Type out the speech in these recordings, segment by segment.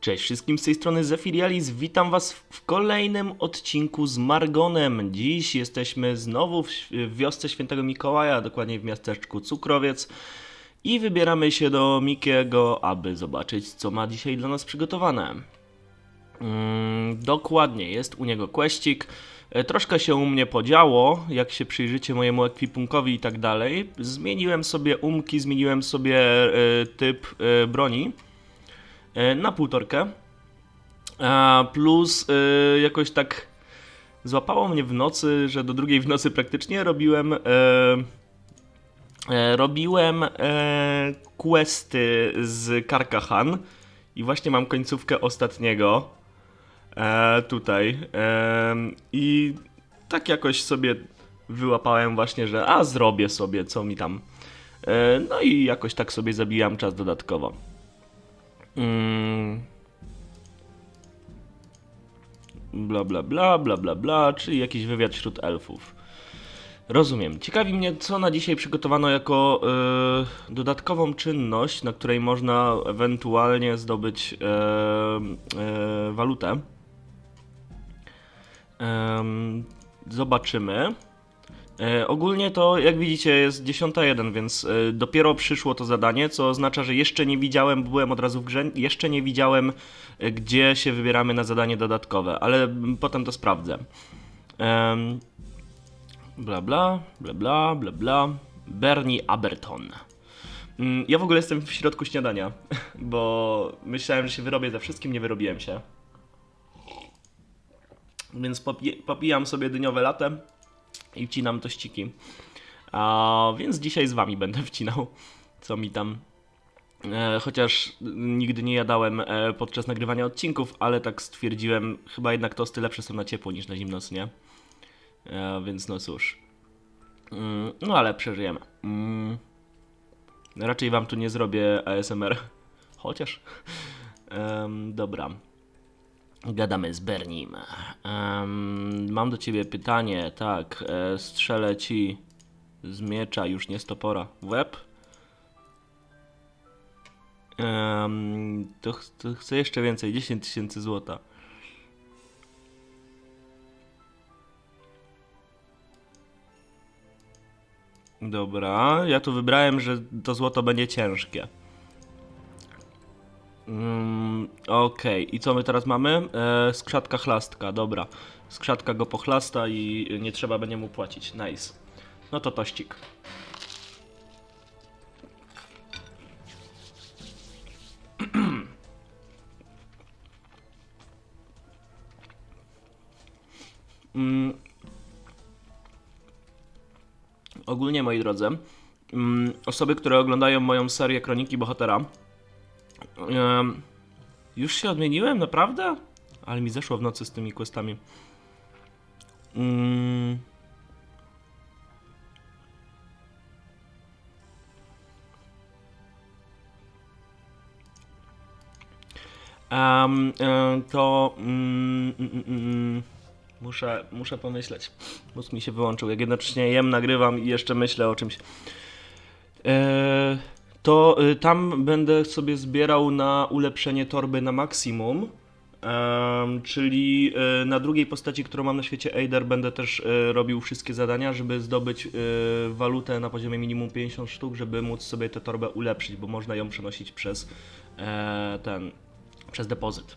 Cześć wszystkim z tej strony Zefirialis, witam was w kolejnym odcinku z Margonem. Dziś jesteśmy znowu w, wiosce Świętego Mikołaja, dokładnie w miasteczku Cukrowiec i wybieramy się do Mikiego, aby zobaczyć co ma dzisiaj dla nas przygotowane. Mm, dokładnie, jest u niego questik. E, Troszkę się u mnie podziało, jak się przyjrzycie mojemu ekwipunkowi i tak dalej. Zmieniłem sobie umki, zmieniłem sobie e, typ e, broni na półtorkę. A plus e, jakoś tak złapało mnie w nocy, że do drugiej w nocy praktycznie robiłem e, e, robiłem e, questy z Karkahan i właśnie mam końcówkę ostatniego e, tutaj e, i tak jakoś sobie wyłapałem właśnie, że a zrobię sobie co mi tam e, no i jakoś tak sobie zabijam czas dodatkowo. Mm. Bla bla bla, bla bla bla, czyli jakiś wywiad wśród elfów. Rozumiem. Ciekawi mnie, co na dzisiaj przygotowano jako e, dodatkową czynność, na której można ewentualnie zdobyć e, e, walutę. Zobaczymy. E, ogólnie to, jak widzicie, jest 10.01, więc e, dopiero przyszło to zadanie, co oznacza, że jeszcze nie widziałem, byłem od razu w grze, jeszcze nie widziałem, e, gdzie się wybieramy na zadanie dodatkowe, ale mm, potem to sprawdzę. Bla bla, bla bla, bla bla. Bernie Aberton. Mm, Ja w ogóle jestem w środku śniadania, bo myślałem, że się wyrobię ze wszystkim, nie wyrobiłem się. Więc popi- popijam sobie dyniowe latte i wcinam tościki. A, więc dzisiaj z wami będę wcinał, co mi tam. E, chociaż nigdy nie jadałem e, podczas nagrywania odcinków, ale tak stwierdziłem, chyba jednak tosty lepsze są na ciepło niż na zimno, nie? E, więc no cóż. Mm, no ale przeżyjemy. Mm, raczej wam tu nie zrobię ASMR. Chociaż. Dobra. Gadamy z Bernim. Em, mam do ciebie pytanie. Tak, e, strzelę ci z miecza, już nie z topora. W łeb? Em, to, ch- to chcę jeszcze więcej. 10 tysięcy złota. Dobra, ja tu wybrałem, że to złoto będzie ciężkie. Mm, Okej, i co my teraz mamy? E, skrzatka chlastka, dobra. Skrzatka go pochlasta i nie trzeba będzie mu płacić. Nice. No to tościk. mm. Ogólnie, moi drodzy, mm, osoby, które oglądają moją serię Kroniki Bohatera, Em, już się odmieniłem, naprawdę? Ale mi zeszło w nocy z tymi questami. Em, em, to mm, mm, muszę, muszę pomyśleć. Mózg mi się wyłączył. Jak jednocześnie jem, nagrywam i jeszcze myślę o czymś. Eee, to y, tam będę sobie zbierał na ulepszenie torby na maksimum. Czyli y, na drugiej postaci, którą mam na świecie Eider, będę też y, robił wszystkie zadania, żeby zdobyć walutę na poziomie minimum 50 sztuk, żeby móc sobie tę torbę ulepszyć, bo można ją przenosić przez e, ten, przez depozyt.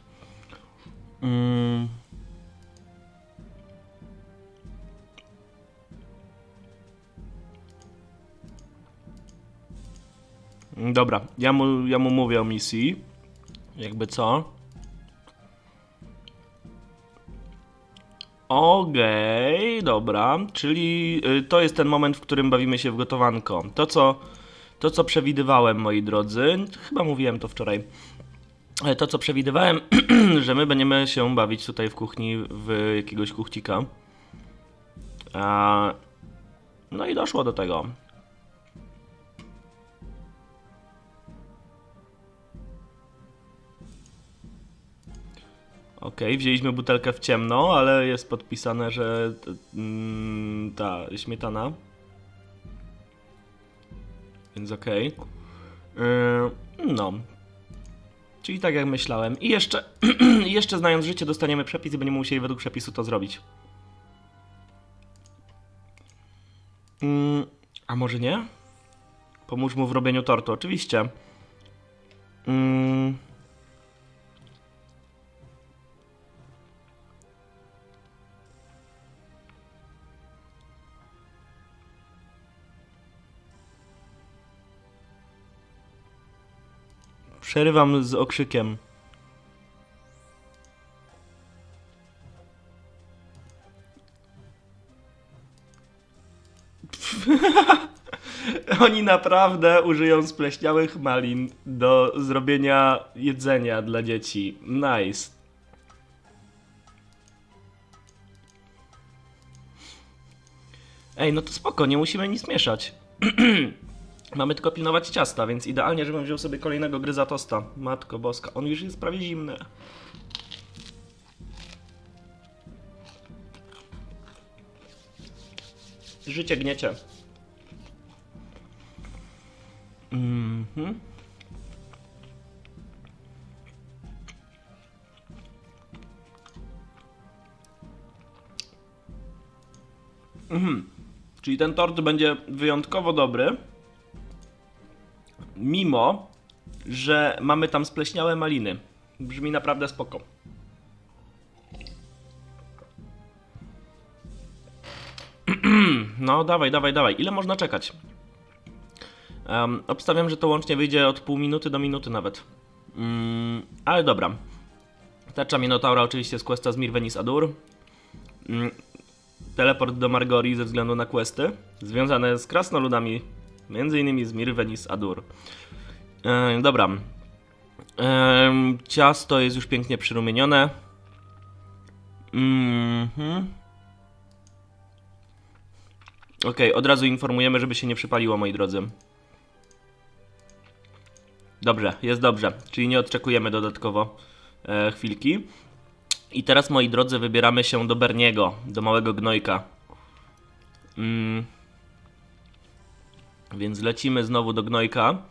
Dobra, ja mu, ja mu mówię o misji. Jakby co? Okej, dobra, czyli y, to jest ten moment, w którym bawimy się w gotowanko. To co, to, co przewidywałem, moi drodzy, chyba mówiłem to wczoraj. E, To, co przewidywałem, że my będziemy się bawić tutaj w kuchni w jakiegoś kuchcika. No i doszło do tego. Okej, wzięliśmy butelkę w ciemno, ale jest podpisane, że mm, ta śmietana. Więc okej. Yy, no. Czyli tak jak myślałem. I jeszcze, jeszcze znając życie, dostaniemy przepis i będziemy musieli według przepisu to zrobić. Mm, a może nie? Pomóż mu w robieniu tortu, oczywiście. Mm. Przerywam z okrzykiem. Oni naprawdę użyją spleśniałych malin do zrobienia jedzenia dla dzieci. Nice. Ej, no to spoko, nie musimy nic mieszać. Mamy tylko pilnować ciasta, więc idealnie, żebym wziął sobie kolejnego gryza tosta. Matko boska, on już jest prawie zimny. Życie gniecie. Mhm. Mhm. Czyli ten tort będzie wyjątkowo dobry, mimo że mamy tam spleśniałe maliny. Brzmi naprawdę spoko. No, dawaj, dawaj, dawaj. Ile można czekać? Um, obstawiam, że to łącznie wyjdzie od pół minuty do minuty nawet. Mm, ale dobra. Tarcza Minotaura oczywiście z questa z Mirvenis Adur. Mm, teleport do Margori ze względu na questy związane z krasnoludami, innymi z Mirvenis Adur. E, dobra. E, ciasto jest już pięknie przyrumienione. Mhm. Okej, od razu informujemy, żeby się nie przypaliło, moi drodzy. Dobrze, jest dobrze. Czyli nie odczekujemy dodatkowo e, chwilki. I teraz, moi drodzy, wybieramy się do Berniego, do małego gnojka. Mm. Więc lecimy znowu do gnojka.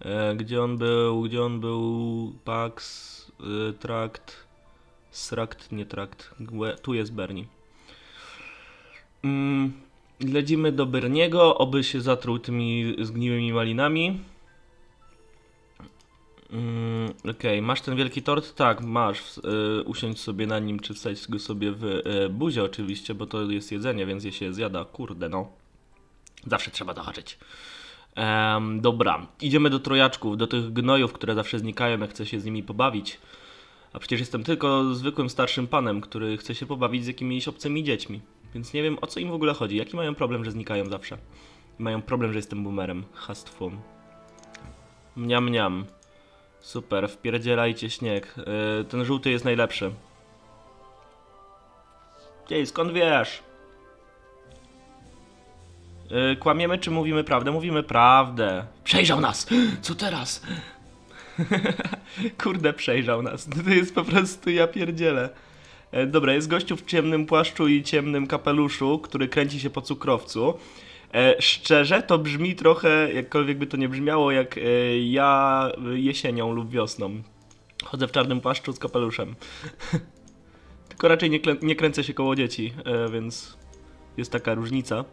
E, gdzie on był? Gdzie on był? Pax, y, trakt, srakt, nie trakt. Tu jest Berni. Mm. Lecimy do Berniego, oby się zatruł tymi zgniłymi malinami. Mm, Okej, masz ten wielki tort? Tak, masz. Y, usiądź sobie na nim, czy wstać go sobie w y, buzie oczywiście, bo to jest jedzenie, więc je się zjada. Kurde, no. Zawsze trzeba dohaczyć. Em, dobra, idziemy do trojaczków, do tych gnojów, które zawsze znikają, jak chcę się z nimi pobawić. A przecież jestem tylko zwykłym starszym panem, który chce się pobawić z jakimiś obcymi dziećmi. Więc nie wiem o co im w ogóle chodzi. Jaki mają problem, że znikają zawsze? Mają problem, że jestem boomerem. Hastfum. Mniam, mniam. Super, wpierdzielajcie śnieg. Yy, ten żółty jest najlepszy. Ej, skąd wiesz? Yy, kłamiemy czy mówimy prawdę? Mówimy prawdę. Przejrzał nas! Co teraz? Kurde, przejrzał nas. To jest po prostu ja pierdzielę. E, Dobra, jest gościu w ciemnym płaszczu i ciemnym kapeluszu, który kręci się po cukrowcu. E, szczerze, to brzmi trochę, jakkolwiek by to nie brzmiało, jak e, ja jesienią lub wiosną. Chodzę w czarnym płaszczu z kapeluszem. Tylko raczej nie, nie kręcę się koło dzieci, więc jest taka różnica.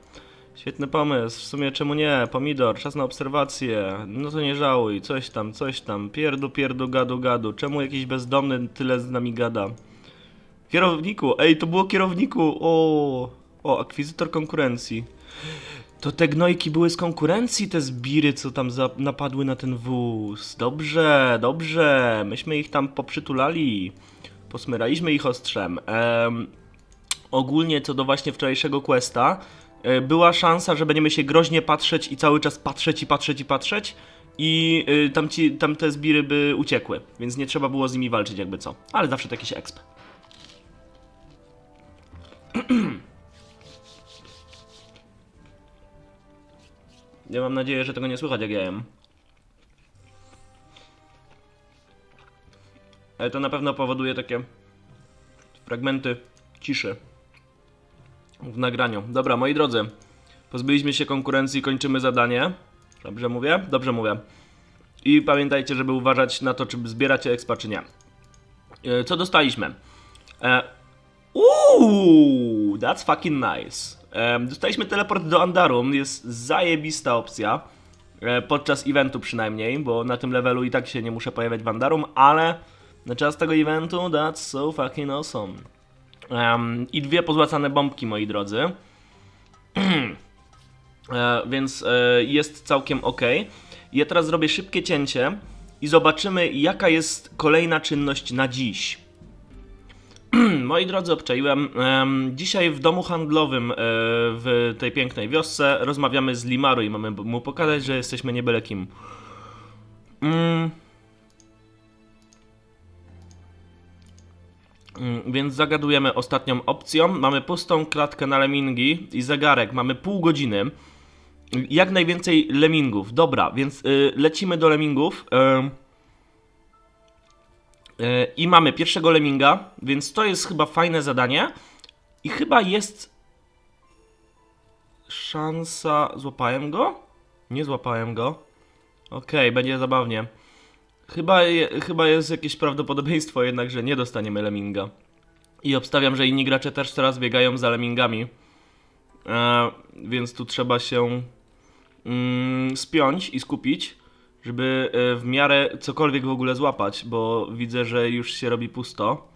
Świetny pomysł, w sumie czemu nie? Pomidor, czas na obserwację. No to nie żałuj, coś tam, coś tam. Pierdu, pierdu, gadu, gadu. Czemu jakiś bezdomny tyle z nami gada? Kierowniku, ej, to było kierowniku. O, o, akwizytor konkurencji. To te gnojki były z konkurencji, te zbiry, co tam napadły na ten wóz. Dobrze, dobrze. Myśmy ich tam poprzytulali. Posmyraliśmy ich ostrzem. Em, ogólnie co do właśnie wczorajszego questa, była szansa, że będziemy się groźnie patrzeć i cały czas patrzeć i patrzeć i patrzeć i y, ci, tam te zbiry by uciekły, więc nie trzeba było z nimi walczyć jakby co. Ale zawsze to jakiś exp. Ja mam nadzieję, że tego nie słychać jak ja jem. Ale to na pewno powoduje takie fragmenty ciszy w nagraniu. Dobra, moi drodzy, pozbyliśmy się konkurencji, kończymy zadanie. Dobrze mówię? Dobrze mówię. I pamiętajcie, żeby uważać na to, czy zbieracie expa, czy nie. E, Co dostaliśmy? E, Uuu, that's fucking nice. E, dostaliśmy teleport do Andarum, jest zajebista opcja. Podczas eventu przynajmniej, bo na tym levelu i tak się nie muszę pojawiać w Andarum, ale na czas tego eventu that's so fucking awesome. Em, I dwie pozłacane bombki, moi drodzy. E, więc e, jest całkiem ok. Ja teraz zrobię szybkie cięcie i zobaczymy, jaka jest kolejna czynność na dziś. Moi drodzy, obczaiłem. em, dzisiaj w domu handlowym e, w tej pięknej wiosce rozmawiamy z Limaru i mamy mu pokazać, że jesteśmy nie byle kim. Więc zagadujemy ostatnią opcją. Mamy pustą klatkę na lemingi i zegarek. Mamy pół godziny. Jak najwięcej lemingów. Dobra, więc y, lecimy do lemingów. Ym. Y, I mamy pierwszego leminga, więc to jest chyba fajne zadanie. I chyba jest szansa. Złapałem go? Nie złapałem go. Okej, będzie zabawnie. Chyba, je, chyba jest jakieś prawdopodobieństwo jednak, że nie dostaniemy leminga. I obstawiam, że inni gracze też teraz biegają za lemingami. E, więc tu trzeba się mm, spiąć i skupić, żeby e, w miarę cokolwiek w ogóle złapać, bo widzę, że już się robi pusto.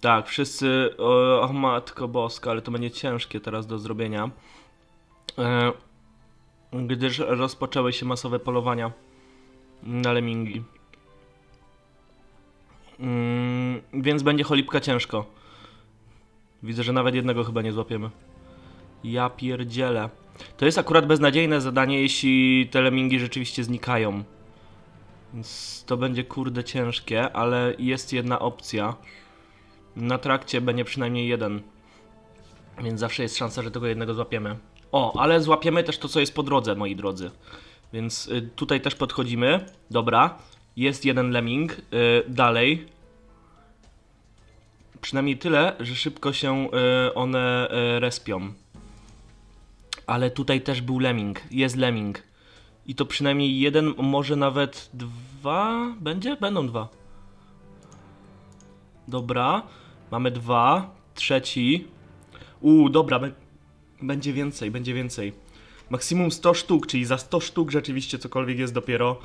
Tak, wszyscy. O, o matko boska, ale to będzie ciężkie teraz do zrobienia. E, gdyż rozpoczęły się masowe polowania na lemingi. Mm, więc będzie cholipka ciężko. Widzę, że nawet jednego chyba nie złapiemy. Ja pierdzielę. To jest akurat beznadziejne zadanie, jeśli te lemingi rzeczywiście znikają. Więc to będzie kurde ciężkie, ale jest jedna opcja. Na trakcie będzie przynajmniej jeden. Więc zawsze jest szansa, że tego jednego złapiemy. O, ale złapiemy też to, co jest po drodze, moi drodzy. Więc y, tutaj też podchodzimy. Dobra. Jest jeden lemming. Y, dalej. Przynajmniej tyle, że szybko się y, one respią. Ale tutaj też był lemming. Jest lemming. I to przynajmniej jeden, może nawet dwa. Będzie? Będą dwa. Dobra. Mamy dwa. Trzeci. Uuu, dobra. bę- Będzie więcej, będzie więcej. Maksimum 100 sztuk, czyli za 100 sztuk rzeczywiście cokolwiek jest dopiero.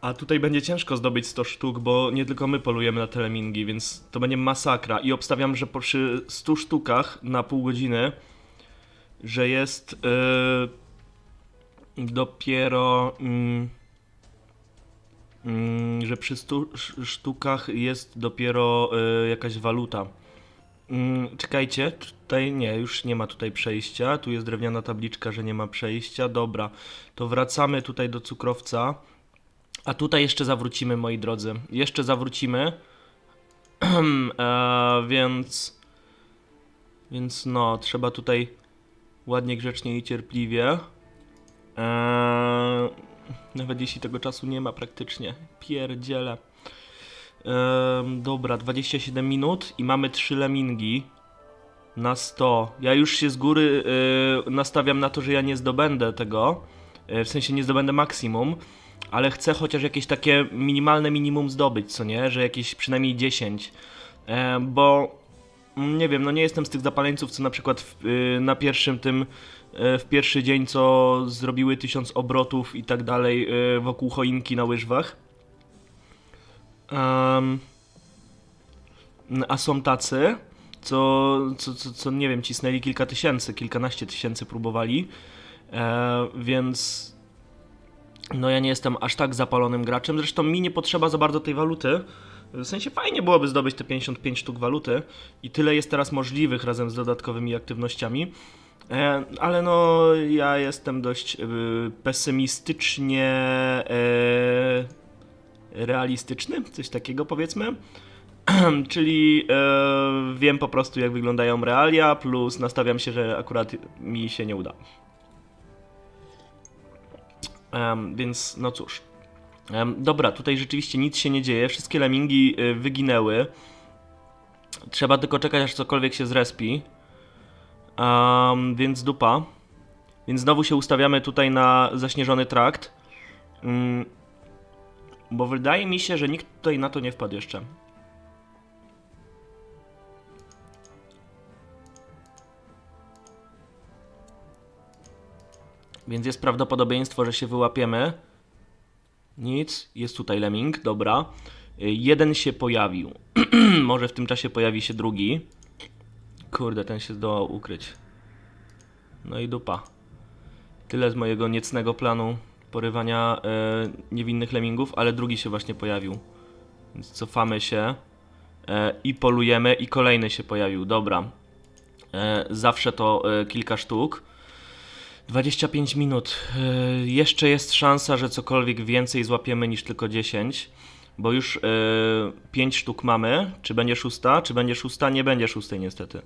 A tutaj będzie ciężko zdobyć 100 sztuk, bo nie tylko my polujemy na telemingi, więc to będzie masakra. I obstawiam, że przy 100 sztukach na pół godziny, że jest yy, dopiero. mm, że przy 100 sz- sztukach jest dopiero yy, jakaś waluta. Mm, czekajcie, tutaj nie, już nie ma tutaj przejścia. Tu jest drewniana tabliczka, że nie ma przejścia. Dobra, to wracamy tutaj do cukrowca. A tutaj jeszcze zawrócimy, moi drodzy. Jeszcze zawrócimy. e, więc. Więc no, trzeba tutaj ładnie, grzecznie i cierpliwie. E, nawet jeśli tego czasu nie ma praktycznie. Pierdziele. Em, dobra, 27 minut i mamy 3 lemingi na 100. Ja już się z góry y, nastawiam na to, że ja nie zdobędę tego. Y, w sensie nie zdobędę maksimum, ale chcę chociaż jakieś takie minimalne minimum zdobyć, co nie? Że jakieś przynajmniej 10. E, bo mm, nie wiem, no nie jestem z tych zapaleńców, co na przykład w, y, na pierwszym tym w pierwszy dzień, co zrobiły tysiąc obrotów i tak dalej wokół choinki na łyżwach. Em, a są tacy, co, co, co, co nie wiem, cisnęli kilka tysięcy, kilkanaście tysięcy próbowali, e, więc no ja nie jestem aż tak zapalonym graczem, zresztą mi nie potrzeba za bardzo tej waluty, w sensie fajnie byłoby zdobyć te 55 sztuk waluty i tyle jest teraz możliwych razem z dodatkowymi aktywnościami, e, ale no ja jestem dość y, pesymistycznie e, realistyczny, coś takiego powiedzmy. Czyli e, wiem po prostu jak wyglądają realia, plus nastawiam się, że akurat mi się nie uda. Em, więc no cóż. Em, dobra, tutaj rzeczywiście nic się nie dzieje, wszystkie lemingi y, wyginęły. Trzeba tylko czekać aż cokolwiek się zrespi. Więc dupa. Więc znowu się ustawiamy tutaj na zaśnieżony trakt. Mm, bo wydaje mi się, że nikt tutaj na to nie wpadł jeszcze. Więc jest prawdopodobieństwo, że się wyłapiemy. Nic, jest tutaj lemming, dobra. Jeden się pojawił. Może w tym czasie pojawi się drugi. Kurde, ten się zdołał ukryć. No i dupa. Tyle z mojego niecnego planu porywania e, niewinnych lemmingów, ale drugi się właśnie pojawił. Więc cofamy się e, i polujemy i kolejny się pojawił. Dobra. E, zawsze to e, kilka sztuk. 25 minut. E, jeszcze jest szansa, że cokolwiek więcej złapiemy niż tylko 10. Bo już e, 5 sztuk mamy. Czy będzie szósta? Czy będzie szósta? Nie będzie szóstej niestety.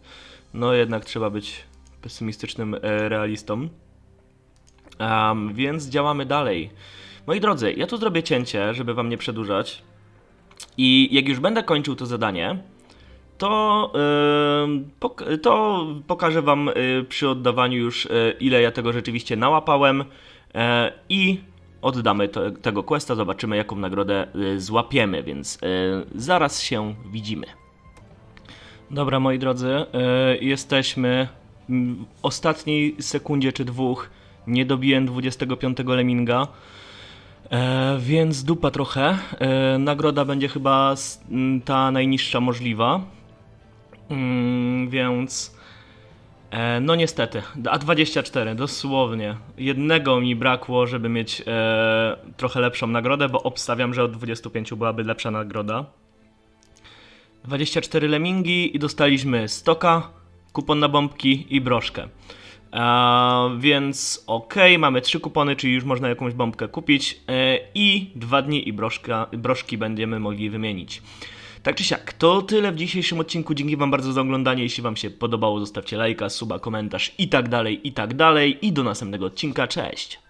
No jednak trzeba być pesymistycznym e, realistą. Em, więc działamy dalej. Moi drodzy, ja tu zrobię cięcie, żeby wam nie przedłużać. I jak już będę kończył to zadanie, to, em, pok- to pokażę wam y, przy oddawaniu już y, ile ja tego rzeczywiście nałapałem e, i oddamy tego questa, zobaczymy jaką nagrodę y, złapiemy, więc y, zaraz się widzimy. Dobra, moi drodzy, e, jesteśmy w ostatniej sekundzie czy dwóch. Nie dobiłem 25 leminga. E, więc dupa trochę. E, nagroda będzie chyba ta najniższa możliwa. Mm, więc. E, no niestety. A24, dosłownie. Jednego mi brakło, żeby mieć e, trochę lepszą nagrodę, bo obstawiam, że od 25 byłaby lepsza nagroda. 24 lemingi i dostaliśmy stoka, kupon na bombki i broszkę. Więc okej, mamy trzy kupony, czyli już można jakąś bombkę kupić e, i dwa dni i broszka, broszki będziemy mogli wymienić. Tak czy siak, to tyle w dzisiejszym odcinku. Dzięki Wam bardzo za oglądanie. Jeśli Wam się podobało, zostawcie lajka, suba, komentarz i tak dalej, i tak dalej. I do następnego odcinka. Cześć!